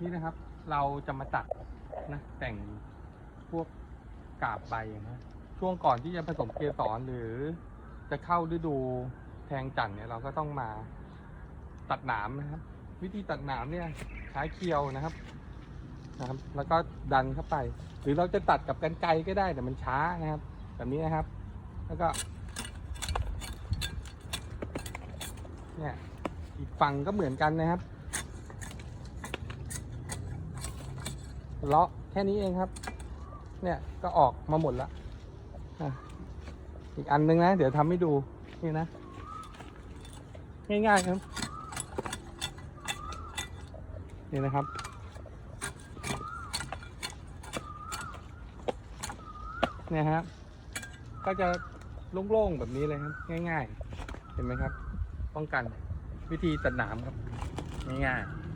นี่นะครับ เราจะมาตัดนะแต่งพวกกาบใบนะช่วงก่อนที่จะผสมเกสรหรือจะเข้าฤดูแทงจันเนี่ยเราก็ต้องมาตัดหนามนะครับ วิธีตัดหนามเนี่ยใช้เคียวนะครับนะครับ แล้วก็ดันเข้าไป หรือเราจะตัดกับกันไกรก็ได้แต่มันช้านะครับ แบบนี้นะครับ แล้วก็ เนี่ยอีกฝั่งก็เหมือนกันนะครับ เลาะแค่นี้เองครับ เนี่ยก็ออกมาหมดแล้วอะอีกอันนึงนะ เดี๋ยวทำให้ดูนี่นะ ง่ายๆครับ นี่นะครับเนี่ยครับ ก็จะโล่งๆแบบนี้เลยครับ ง่าย ๆ เห็นไหมครับ ป้องกันวิธีตัดหนามครับ ง่ายๆ